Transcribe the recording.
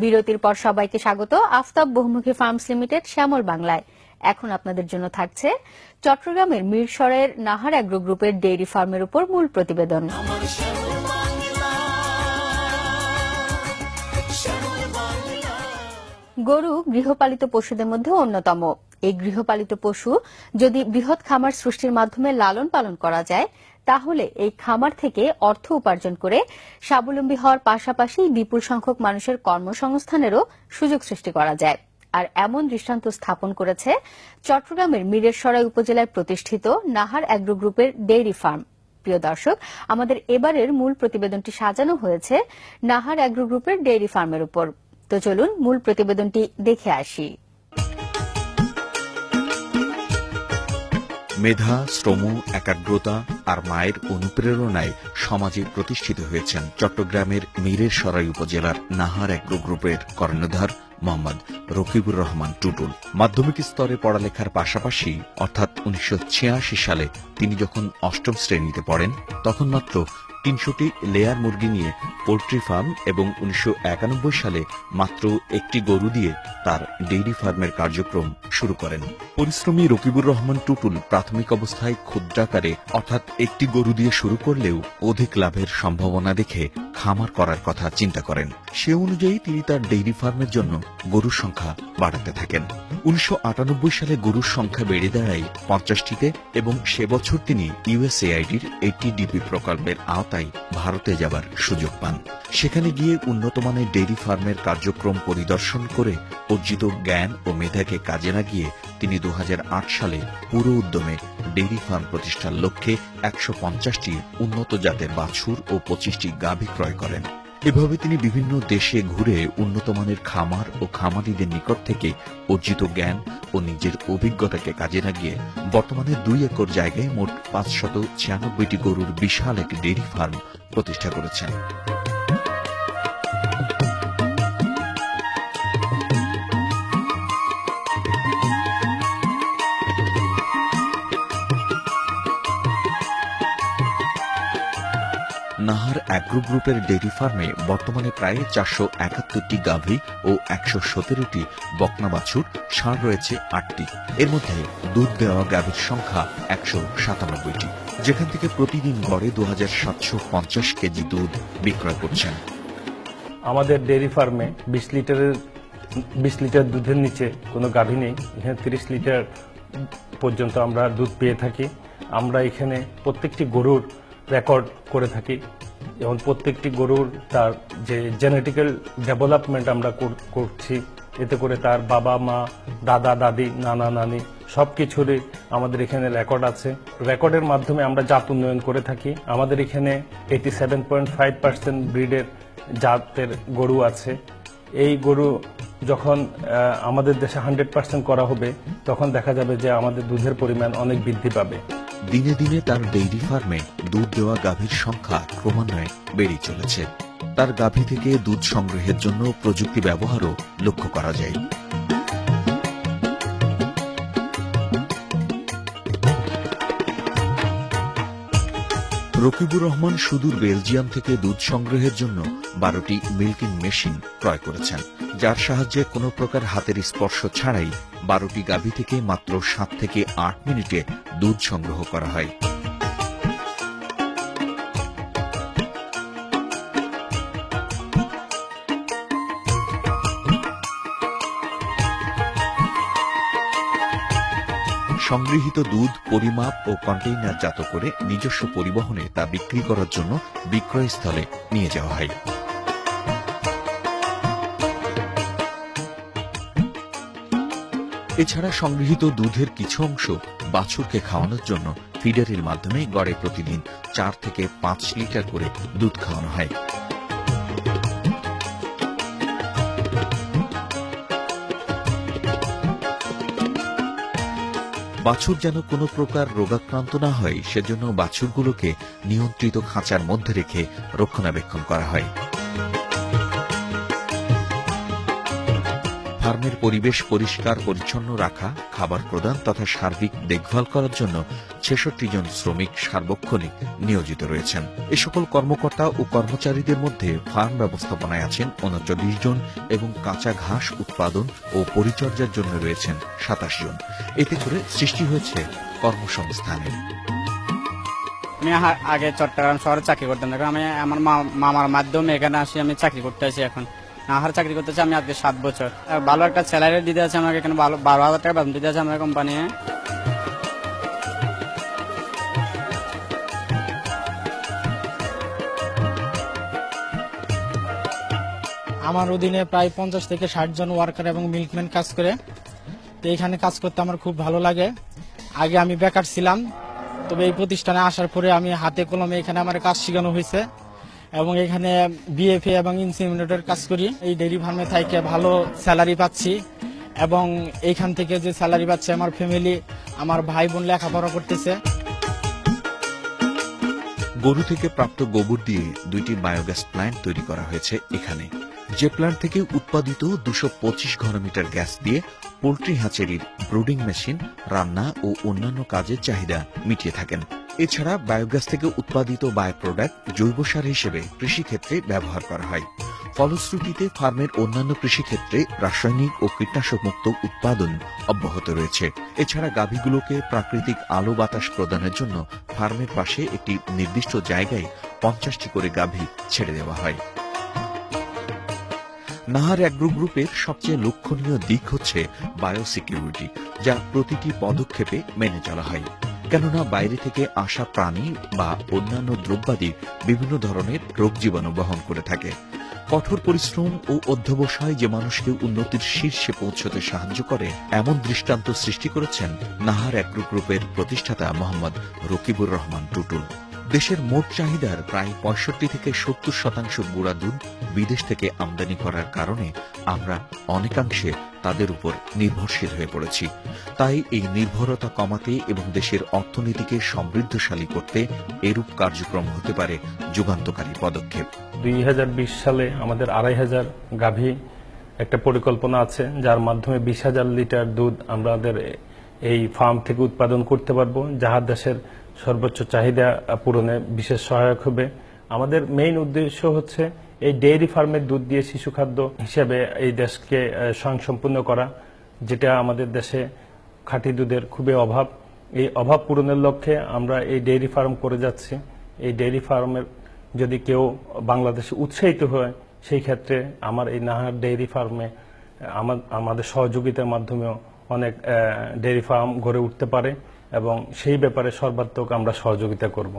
বিরতির পর সবাইকে স্বাগত। আফতাব বহুমুখী ফার্মস লিমিটেড, শ্যামল বাংলায়। এখন আপনাদের জন্য থাকছে চট্টগ্রামের মিরসরের নাহার অ্যাগ্রো গ্রুপের ডেইরি ফার্মের উপর মূল প্রতিবেদন। গরু গৃহপালিত পশুদের মধ্যে অন্যতম। এই গৃহপালিত পশু যদি বৃহৎ খামার সৃষ্টির মাধ্যমে লালন পালন করা যায়, তাহলে এই খামার থেকে অর্থ উপার্জন করে স্বাবলম্বী হওয়ার পাশাপাশি বিপুল সংখ্যক মানুষের কর্মসংস্থানেরও সুযোগ সৃষ্টি করা যায়। আর এমন দৃষ্টান্ত স্থাপন করেছে চট্টগ্রামের মিরেরসরাই উপজেলায় প্রতিষ্ঠিত নাহার অ্যাগ্রো গ্রুপের ডেইরি ফার্ম। প্রিয় দর্শক, আমাদের এবারের মূল প্রতিবেদনটি সাজানো হয়েছে নাহার অ্যাগ্রো গ্রুপের ডেইরি ফার্মের উপর। তো চলুন মূল প্রতিবেদনটি দেখে আসি। মেধা, শ্রম, একাগ্রতা আর মায়ের অনুপ্রেরণায় সমাজে প্রতিষ্ঠিত হয়েছেন চট্টগ্রামের মীরের সরাই উপজেলার নাহার অ্যাগ্রো গ্রুপের কর্ণধার মোহাম্মদ রকিবুর রহমান টুটুল। মাধ্যমিক স্তরে পড়ালেখার পাশাপাশি, অর্থাৎ উনিশশো ছিয়াশি সালে তিনি যখন অষ্টম শ্রেণীতে পড়েন, তখন মাত্র তিনশোটি লেয়ার মুরগি নিয়ে পোল্ট্রি ফার্ম এবং উনিশশো একানব্বই সালে মাত্র একটি গরু দিয়ে তার ডেইরি ফার্মের কার্যক্রম শুরু করেন। পরিশ্রমী রকিবুর রহমান টুটুল প্রাথমিক অবস্থায় ক্ষুদ্রাকারে অর্থাৎ একটি গরু দিয়ে শুরু করলেও অধিক লাভের সম্ভাবনা দেখে খামার করার কথা চিন্তা করেন। সে অনুযায়ী তিনি তার ডেইরি ফার্মের জন্য গরুর সংখ্যা বাড়াতে থাকেন। উনিশশো আটানব্বই সালে গরুর সংখ্যা বেড়ে দাঁড়ায় পঞ্চাশটিতে এবং সে বছর তিনি ইউএসএআইডির এইটি ডিপি প্রকল্পের আওতায় ভারতে যাবার সুযোগ পান। সেখানে গিয়ে উন্নতমানের ডেইরি ফার্মের কার্যক্রম পরিদর্শন করে অর্জিত জ্ঞান ও মেধাকে কাজে লাগিয়ে তিনি দু হাজার আট সালে পুরো উদ্যমে ডেইরি ফার্ম প্রতিষ্ঠার লক্ষ্যে একশো পঞ্চাশটি উন্নত জাতের বাছুর ও পঁচিশটি গাভী ক্রয় করেন। এভাবে তিনি বিভিন্ন দেশে ঘুরে উন্নতমানের খামার ও খামারিদের নিকট থেকে অর্জিত জ্ঞান ও নিজের অভিজ্ঞতাকে কাজে লাগিয়ে বর্তমানে দুই একর জায়গায় মোট পাঁচশত ছিয়ানব্বইটি গরুর বিশাল এক ডেয়ারি ফার্ম প্রতিষ্ঠা করেছেন। নাহার অ্যাগ্রো গ্রুপের ডেইরি ফার্মে বর্তমানে প্রায় চারশো একাত্তরটি গাভী ও একশো সতেরোটি বকনা বাছুর ষাঁড় রয়েছে আটটি। এর মধ্যে দুধ দেওয়া গাভীর সংখ্যা একশো সাতানব্বইটি। যেখান থেকে প্রতিদিন গড়ে দু হাজার সাতশো পঞ্চাশ কেজি দুধ বিক্রয় করছেন। আমাদের ডেয়ারি ফার্মে বিশ লিটারের, বিশ লিটার দুধের নিচে কোনো গাভী নেই। এখানে তিরিশ লিটার পর্যন্ত আমরা দুধ পেয়ে থাকি। আমরা এখানে প্রত্যেকটি গরুর রেকর্ড করে থাকি। এবং প্রত্যেকটি গরুর তার যে জেনেটিক্যাল ডেভেলপমেন্ট আমরা কর- করছি, এতে করে তার বাবা, মা, দাদা, দাদি, নানা, নানি সব কিছুরই আমাদের এখানে রেকর্ড আছে। রেকর্ডের মাধ্যমে আমরা জাত উন্নয়ন করে থাকি। আমাদের এখানে eighty seven point five percent ব্রিডের জাতের গরু আছে। এই গরু যখন আমাদের দেশে হান্ড্রেড পার্সেন্ট করা হবে, তখন দেখা যাবে যে আমাদের দুধের পরিমাণ অনেক বৃদ্ধি পাবে। দিনে দিনে তার ডেইরি ফার্মে দুধ দেওয়া গাভীর সংখ্যা ক্রমান্বয়ে বেড়ে চলেছে। তার গাভী থেকে দুধ সংগ্রহের জন্য প্রযুক্তি ব্যবহারও লক্ষ্য করা যায়। রকিবুর রহমান সুদূর বেলজিয়াম থেকে দুধ সংগ্রহের জন্য বারোটি মিল্কিং মেশিন ক্রয় করেছেন, যার সাহায্যে কোনো প্রকার হাতের স্পর্শ ছাড়াই বারোটি গাভী থেকে মাত্র সাত থেকে আট মিনিটে দুধ সংগ্রহ করা হয়। সংগৃহীত দুধ, পরিমাপ ও কন্টেইনারজাত করে নিজস্ব পরিবহনে তা বিক্রি করার জন্য বিক্রয়স্থলে নিয়ে যাওয়া হয়। এছাড়া সংগৃহীত দুধের কিছু অংশ বাছুরকে খাওয়ানোর জন্য ফিডারের মাধ্যমে গড়ে প্রতিদিন চার থেকে পাঁচ লিটার করে দুধ খাওয়ানো হয়। বাছুর যেন কোনো প্রকার রোগাক্রান্ত না হয়, সেজন্য বাছুরগুলোকে নিয়ন্ত্রিত খাঁচার মধ্যে রেখে রক্ষণাবেক্ষণ করা হয়। ফার্মের পরিবেশ পরিষ্কার, পরিচ্ছন্ন রাখা, খাবার প্রদান তথা সার্বিক দেখভাল করার জন্য ছেষট্টি জন শ্রমিক সার্বক্ষণিক নিয়োজিত রয়েছেন। এ সকল কর্মকর্তা ও কর্মচারীদের মধ্যে ফার্ম ব্যবস্থাপনায় আছেন উনচল্লিশ জন এবং কাঁচা ঘাস উৎপাদন ও পরিচর্যার জন্য রয়েছেন সাতাশ জন। এতে করে সৃষ্টি হয়েছে কর্মসংস্থানের। আমি আগে চট্টগ্রাম শহরে চাকরি করতাম। আমি আমার মামার মাধ্যমে এখানে আসি, আমি চাকরি করতে আসি এখন। আহার চাকরি করতেছি আমি আজকে সাত বছর। ভালো একটা স্যালারি দিতে আছে আমাকে, এখানে ভালো বারো হাজার টাকা বেতন দিতে আছে আমার কোম্পানি আমার অধীনে প্রায় পঞ্চাশ থেকে ষাট জন ওয়ার্কার এবং মিল্কম্যান কাজ করে। তো এখানে কাজ করতে আমার খুব ভালো লাগে। আগে আমি বেকার ছিলাম, তবে এই প্রতিষ্ঠানে আসার পরে আমি হাতে কলমে এখানে আমার কাজ শেখানো হয়েছে। এবং এখানে বিএফএ এবং ইনসিমিনেটর কাজ করি। এই ডেইরি ফার্মে থেকে ভালো স্যালারি পাচ্ছি এবং এইখান থেকে যে স্যালারি পাচ্ছে আমার ফ্যামিলি আমার ভাই বোন লেখাপড়া করতেছে। গরু থেকে প্রাপ্ত গোবর দিয়ে দুইটি বায়োগ্যাস প্ল্যান্ট তৈরি করা হয়েছে এখানে। যে প্ল্যান্ট থেকে উৎপাদিত দুশো পঁচিশ ঘনমিটার গ্যাস দিয়ে পোল্ট্রি হ্যাচারির ব্রুডিং মেশিন রান্না ও অন্যান্য কাজের চাহিদা মিটিয়ে থাকেন। এছাড়া বায়োগ্যাস থেকে উৎপাদিত বায়ো প্রোডাক্ট জৈব সার হিসেবে কৃষিক্ষেত্রে ব্যবহার করা হয়। ফলশ্রুতিতে ফার্মের অন্যান্য কৃষিক্ষেত্রে রাসায়নিক ও কীটনাশক মুক্ত উৎপাদন অব্যাহত রয়েছে। এছাড়া গাভীগুলোকে প্রাকৃতিক আলো বাতাস প্রদানের জন্য ফার্মের পাশে একটি নির্দিষ্ট জায়গায় পঞ্চাশটি করে গাভী ছেড়ে দেওয়া হয়। নাহার অ্যাগ্রো গ্রুপের সবচেয়ে লক্ষণীয় দিক হচ্ছে বায়োসিকিউরিটি যা প্রতিটি পদক্ষেপে মেনে চলা হয়। কেননা বাইরে থেকে আসা প্রাণী বা অন্যান্য দ্রব্যাদি বিভিন্ন ধরনের রোগ জীবাণু বহন করে থাকে। কঠোর পরিশ্রম ও অধ্যবসায় যে মানুষকে উন্নতির শীর্ষে পৌঁছতে সাহায্য করে, এমন দৃষ্টান্ত সৃষ্টি করেছেন নাহার এক গ্রুপের প্রতিষ্ঠাতা মোহাম্মদ রকিবুর রহমান টুটুল। দেশের মোট চাহিদার প্রায় পঁয়ষট্টি থেকে সত্তর শতাংশ গুঁড়া দুধ বিদেশ থেকে আমদানি করার কারণে আমরা অনেকাংশে তাদের উপর নির্ভরশীল হয়ে পড়েছি। তাই এই নির্ভরতা কমাতে এবং দেশের অর্থনীতিকে সমৃদ্ধশালী করতে এরূপ কার্যক্রম হতে পারে যুগান্তকারী পদক্ষেপ। দুই হাজার বিশ সালে আমাদের আড়াই হাজার গাভী একটা পরিকল্পনা আছে, যার মাধ্যমে বিশ হাজার লিটার দুধ আমাদের এই ফার্ম থেকে উৎপাদন করতে পারব যাহা দেশের সর্বোচ্চ চাহিদা পূরণে বিশেষ সহায়ক হবে। আমাদের মেইন উদ্দেশ্য হচ্ছে এই ডেইরি ফার্মের দুধ দিয়ে শিশু খাদ্য হিসেবে এই দেশকে স্বয়ংসম্পূর্ণ করা, যেটা আমাদের দেশে খাঁটি দুধের খুবই অভাব। এই অভাব পূরণের লক্ষ্যে আমরা এই ডেইরি ফার্ম করে যাচ্ছি। এই ডেইরি ফার্মের যদি কেউ বাংলাদেশে উৎসাহিত হয়, সেই ক্ষেত্রে আমার এই নাহার ডেইরি ফার্মে আমা- আমাদের সহযোগিতার মাধ্যমেও অনেক ডেইরি ফার্ম গড়ে উঠতে পারে। এবং সেই ব্যাপারে সর্বাত্মক আমরা সহযোগিতা করব।